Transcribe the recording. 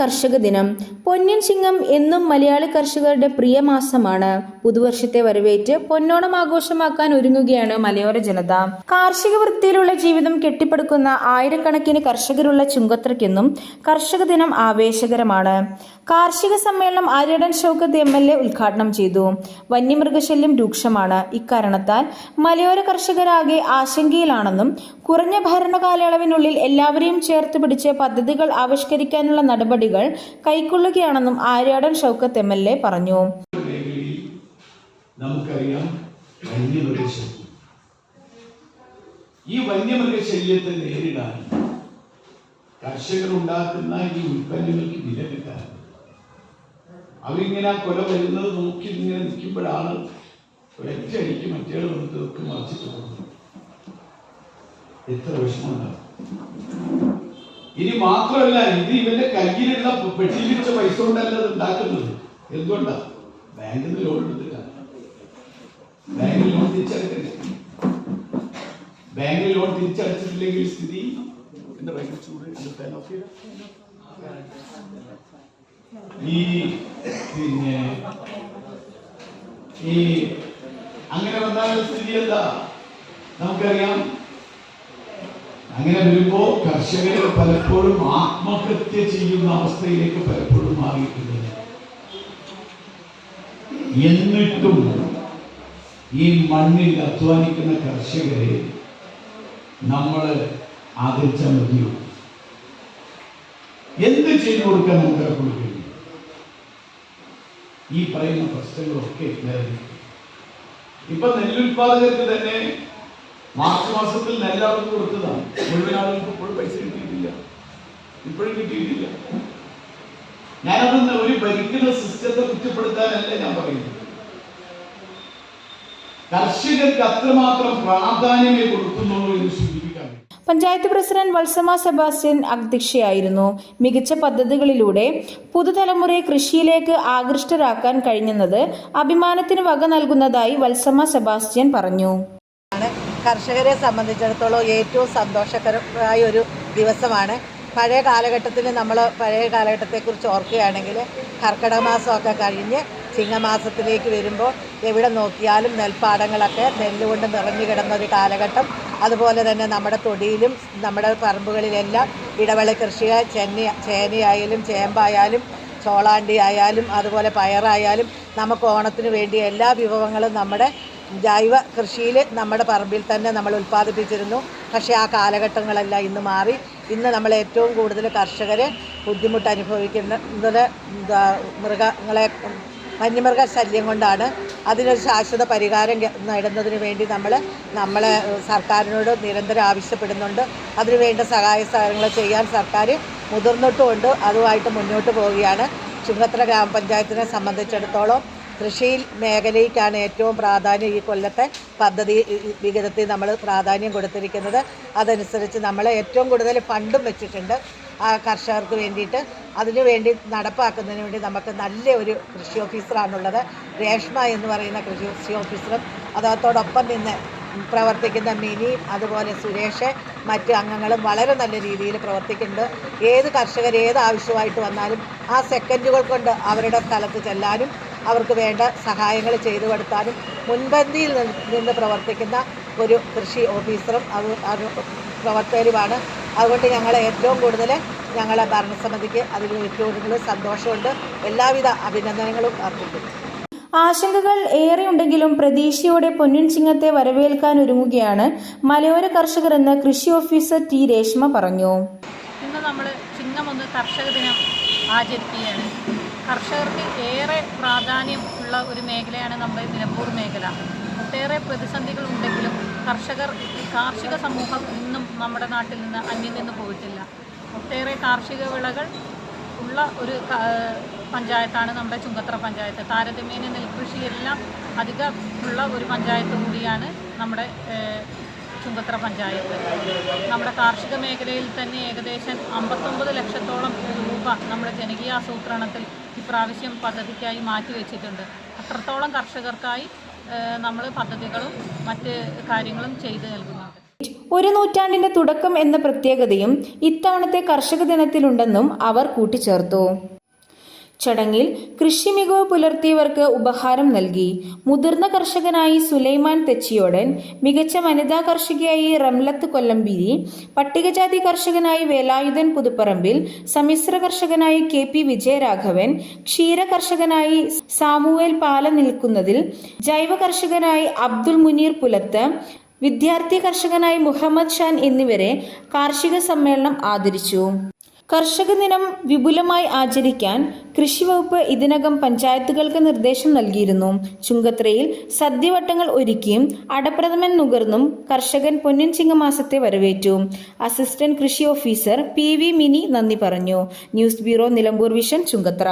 കർഷക ദിനം. പൊന്നിൻ ചിങ്ങം എന്നും മലയാളി കർഷകരുടെ പ്രിയ മാസമാണ്. പുതുവർഷത്തെ വരവേറ്റ് പൊന്നോണം ആഘോഷമാക്കാൻ ഒരുങ്ങുകയാണ് മലയോര ജനത. കാർഷിക വൃത്തിയിലുള്ള ജീവിതം കെട്ടിപ്പടുക്കുന്ന ആയിരക്കണക്കിന് കർഷകരുള്ള ചുങ്കത്രയ്ക്കെന്നും കർഷക ദിനം ആവേശകരമാണ്. കാർഷിക സമ്മേളനം Aryadan Shoukath M L A ഉദ്ഘാടനം ചെയ്തു. വന്യമൃഗശല്യം രൂക്ഷമാണ്. ഇക്കാരണത്താൽ മലയോര കർഷകരാകെ ആശങ്കയിലാണെന്നും കുറഞ്ഞ ഭരണകാലയളവിനുള്ളിൽ എല്ലാവരെയും ചേർത്ത് പിടിച്ച് പദ്ധതികൾ ആവിഷ്കരിക്കാനുള്ള നടപടികൾ കൈക്കൊള്ളുകയാണെന്നും Aryadan Shoukath M L A പറഞ്ഞു. നമുക്കറിയാം ഈ വന്യമൃഗശല്യത്തെ നേരിടാൻ കർഷകർ ഉണ്ടാക്കുന്ന ഈ ഉൽപ്പന്നങ്ങൾക്ക് വില കിട്ടാൻ അവരിങ്ങനെ കൊല വരുന്നത് നോക്കി ഇങ്ങനെ നിൽക്കുമ്പോഴാണ് ഒരൊറ്റയടിക്ക് മറ്റേ വന്ന് തീർക്കും മറിച്ചിട്ട് പോകുന്നത്. എത്ര വിഷമമുണ്ടാവും. ഇനി മാത്രമല്ല ഇത് ഇവന്റെ കയ്യിലുള്ള പെട്ടിപ്പിച്ച പൈസ കൊണ്ടല്ല ഇത് ഉണ്ടാക്കുന്നത്. എന്തുകൊണ്ടാ? ബാങ്കിൽ നിന്ന് ലോൺ എടുത്തിട്ടാണ് ബാങ്കിൽ ലോൺ തിരിച്ചടക്കില്ല? ബാങ്കിൽ ലോൺ തിരിച്ചടച്ചിട്ടില്ലെങ്കിൽ സ്ഥിതി? എന്താ ഭയങ്കര ചൂട് എന്താ ഫാൻ ഓഫ് ചെയ്ത? ഈ പിന്നെ ഈ അങ്ങനെ വന്നാൽ സ്ഥിതി എന്താ? നമുക്കറിയാം. അങ്ങനെ വരുമ്പോ കർഷകർ പലപ്പോഴും ആത്മഹത്യ ചെയ്യുന്ന അവസ്ഥയിലേക്ക് പലപ്പോഴും മാറിയിട്ടുണ്ട്. എന്നിട്ടും ഈ മണ്ണിൽ അധ്വാനിക്കുന്ന കർഷകരെ നമ്മൾ ആദരിച്ച മതിയോ? എന്ത് ചെയ്തു കൊടുക്കാൻ നമുക്ക് കൊടുക്കുന്നു ഈ പറയുന്ന പ്രശ്നങ്ങളൊക്കെ ഇപ്പൊ നെല്ലുൽപാദകർക്ക് തന്നെ മാർച്ച് മാസത്തിൽ എല്ലാവർക്കും കൊടുത്തതാണ്. മുഴുവൻ ആളുകൾക്ക് ഇപ്പോഴും പൈസ കിട്ടിയിട്ടില്ല. ഇപ്പോഴും കിട്ടിയിട്ടില്ല. ഞാനതൊന്ന് ഒരു ഭരിക്കുന്ന സിസ്റ്റത്തെ കുറ്റപ്പെടുത്താനല്ല ഞാൻ പറയുന്നത്. കർഷകർക്ക് അത്രമാത്രം പ്രാധാന്യമേ കൊടുക്കുന്നുള്ളൂ എന്ന് സൂചിപ്പിക്കാൻ പഞ്ചായത്ത് പ്രസിഡന്റ് വത്സമ സെബാസ്റ്റ്യൻ അധ്യക്ഷയായിരുന്നു. മികച്ച പദ്ധതികളിലൂടെ പുതുതലമുറയെ കൃഷിയിലേക്ക് ആകൃഷ്ടരാക്കാൻ കഴിഞ്ഞെന്നത് അഭിമാനത്തിന് വക നൽകുന്നതായി വത്സമ സെബാസ്റ്റ്യൻ പറഞ്ഞു. കർഷകരെ സംബന്ധിച്ചിടത്തോളം ഏറ്റവും സന്തോഷകരമായ ഒരു ദിവസമാണ്. പഴയ കാലഘട്ടത്തിൽ നമ്മൾ പഴയ കാലഘട്ടത്തെക്കുറിച്ച് ഓർക്കുകയാണെങ്കിൽ കർക്കിടക മാസമൊക്കെ കഴിഞ്ഞ് ചിങ്ങമാസത്തിലേക്ക് വരുമ്പോൾ എവിടെ നോക്കിയാലും നെൽപ്പാടങ്ങളൊക്കെ നെല്ലുകൊണ്ട് നിറഞ്ഞു കിടന്ന ഒരു കാലഘട്ടം. അതുപോലെ തന്നെ നമ്മുടെ തൊടിയിലും നമ്മുടെ പറമ്പുകളിലെല്ലാം ഇടവേള കൃഷി ചെന്നി ചേനയായാലും ചേമ്പായാലും ചോളാണ്ടി ആയാലും അതുപോലെ പയറായാലും നമുക്ക് ഓണത്തിന് വേണ്ടി എല്ലാ വിഭവങ്ങളും നമ്മുടെ ജൈവ കൃഷിയിൽ നമ്മുടെ പറമ്പിൽ തന്നെ നമ്മൾ ഉൽപ്പാദിപ്പിച്ചിരുന്നു. പക്ഷേ ആ കാലഘട്ടങ്ങളെല്ലാം ഇന്ന് മാറി. ഇന്ന് നമ്മൾ ഏറ്റവും കൂടുതൽ കർഷകർ ബുദ്ധിമുട്ട് അനുഭവിക്കുന്നത് മൃഗങ്ങളെ വന്യമൃഗ ശല്യം കൊണ്ടാണ്. അതിനൊരു ശാശ്വത പരിഹാരം നേടുന്നതിന് വേണ്ടി നമ്മൾ നമ്മളെ സർക്കാരിനോട് നിരന്തരം ആവശ്യപ്പെടുന്നുണ്ട്. അതിനു വേണ്ട സഹായ സഹകരണങ്ങൾ ചെയ്യാൻ സർക്കാർ മുതിർന്നിട്ടുമുണ്ട്. അതുമായിട്ട് മുന്നോട്ട് പോവുകയാണ്. ചുങ്കത്ര ഗ്രാമപഞ്ചായത്തിനെ സംബന്ധിച്ചിടത്തോളം കൃഷിയിൽ മേഖലയ്ക്കാണ് ഏറ്റവും പ്രാധാന്യം ഈ കൊല്ലത്തെ പദ്ധതി വിഹിതത്തിൽ നമ്മൾ പ്രാധാന്യം കൊടുത്തിരിക്കുന്നത്. അതനുസരിച്ച് നമ്മൾ ഏറ്റവും കൂടുതൽ ഫണ്ടും വെച്ചിട്ടുണ്ട് ആ കർഷകർക്ക് വേണ്ടിയിട്ട്. അതിനുവേണ്ടി നടപ്പാക്കുന്നതിന് വേണ്ടി നമുക്ക് നല്ല ഒരു കൃഷി ഓഫീസറാണുള്ളത്. രേഷ്മ എന്ന് പറയുന്ന കൃഷി ഓഫീസറും അതോടൊപ്പം നിന്ന് പ്രവർത്തിക്കുന്ന മിനി അതുപോലെ സുരേഷ് മറ്റ് അംഗങ്ങളും വളരെ നല്ല രീതിയിൽ പ്രവർത്തിക്കുന്നുണ്ട്. ഏത് കർഷകർ ഏത് ആവശ്യമായിട്ട് വന്നാലും ആ സെക്കൻഡുകൾ കൊണ്ട് അവരുടെ സ്ഥലത്ത് ചെല്ലാനും അവർക്ക് വേണ്ട സഹായങ്ങൾ ചെയ്തു കൊടുത്താലും മുൻപന്തിയിൽ നിന്ന് നിന്ന് പ്രവർത്തിക്കുന്ന ഒരു കൃഷി ഓഫീസറും അത് അത് പ്രവർത്തകരുമാണ്. അതുകൊണ്ട് ഞങ്ങൾ ഏറ്റവും കൂടുതൽ ഞങ്ങളെ ഭരണസമിതിക്ക് അതിൽ ഏറ്റവും കൂടുതൽ സന്തോഷമുണ്ട്. എല്ലാവിധ അഭിനന്ദനങ്ങളും അർപ്പിക്കുന്നു. ആശങ്കകൾ ഏറെയുണ്ടെങ്കിലും പ്രതീക്ഷയോടെ പൊന്നിൻ ചിങ്ങത്തെ വരവേൽക്കാൻ ഒരുങ്ങുകയാണ് മലയോര കർഷകർ എന്ന് കൃഷി ഓഫീസർ ടി രേഷ്മ പറഞ്ഞു. ഇന്ന് നമ്മൾ ചിങ്ങം ഒന്ന് കർഷക ദിനം ആചരിക്കുകയാണ്. കർഷകർക്ക് ഏറെ പ്രാധാന്യം ഉള്ള ഒരു മേഖലയാണ് നമ്മുടെ നിലമ്പൂർ മേഖല. ഒട്ടേറെ പ്രതിസന്ധികൾ ഉണ്ടെങ്കിലും കർഷകർ കാർഷിക സമൂഹം ഇന്നും നമ്മുടെ നാട്ടിൽ നിന്ന് അന്യം നിന്ന് പോയിട്ടില്ല. ഒട്ടേറെ കാർഷിക വിളകൾ ഉള്ള ഒരു പഞ്ചായത്താണ് നമ്മുടെ ചുങ്കത്ര പഞ്ചായത്ത്. താരതമ്യേന നെൽകൃഷിയെല്ലാം അധികം ഉള്ള ഒരു പഞ്ചായത്ത് കൂടിയാണ് നമ്മുടെ ചുങ്കത്ര പഞ്ചായത്ത്. നമ്മുടെ കാർഷിക മേഖലയിൽ തന്നെ ഏകദേശം അമ്പത്തൊമ്പത് ലക്ഷത്തോളം രൂപ നമ്മുടെ ജനകീയ ആസൂത്രണത്തിൽ ഇപ്രാവശ്യം പദ്ധതിക്കായി മാറ്റിവെച്ചിട്ടുണ്ട് അത്രത്തോളം കർഷകർക്കായി നമ്മൾ പദ്ധതികളും മറ്റ് കാര്യങ്ങളും ചെയ്തു നൽകുന്നുണ്ട്. ഒരു നൂറ്റാണ്ടിന്റെ തുടക്കം എന്ന പ്രത്യേകതയും ഇത്തവണത്തെ കർഷക ദിനത്തിലുണ്ടെന്നും അവർ കൂട്ടിച്ചേർത്തു. ചടങ്ങിൽ കൃഷി മികവ് പുലർത്തിയവർക്ക് ഉപഹാരം നൽകി. മുതിർന്ന കർഷകനായി സുലൈമാൻ തെച്ചിയോടൻ മികച്ച വനിതാ കർഷകയായി റംലത്ത് കൊല്ലംപിരി പട്ടികജാതി കർഷകനായി വേലായുധൻ പുതുപ്പറമ്പിൽ സമ്മിശ്ര കർഷകനായി കെ പി വിജയരാഘവൻ ക്ഷീര കർഷകനായി സാമുവേൽ പാല നിൽക്കുന്നതിൽ ജൈവ കർഷകനായി അബ്ദുൽ മുനീർ പുലത്ത് വിദ്യാർത്ഥി കർഷകനായി മുഹമ്മദ് ഷാൻ എന്നിവരെ കാർഷിക സമ്മേളനം ആദരിച്ചു. കർഷക ദിനം വിപുലമായി ആചരിക്കാൻ കൃഷിവകുപ്പ് ഇതിനകം പഞ്ചായത്തുകൾക്ക് നിർദ്ദേശം നൽകിയിരുന്നു. ചുങ്കത്രയിൽ സദ്യവട്ടങ്ങൾ ഒരുക്കിയും അടപ്രഥമൻ നുകർന്നും കർഷകൻ പൊന്നിൻ ചിങ്ങമാസത്തെ വരവേറ്റു. അസിസ്റ്റന്റ് കൃഷി ഓഫീസർ പി വി മിനി നന്ദി പറഞ്ഞു. News bureau Nilambur vision Chungathara.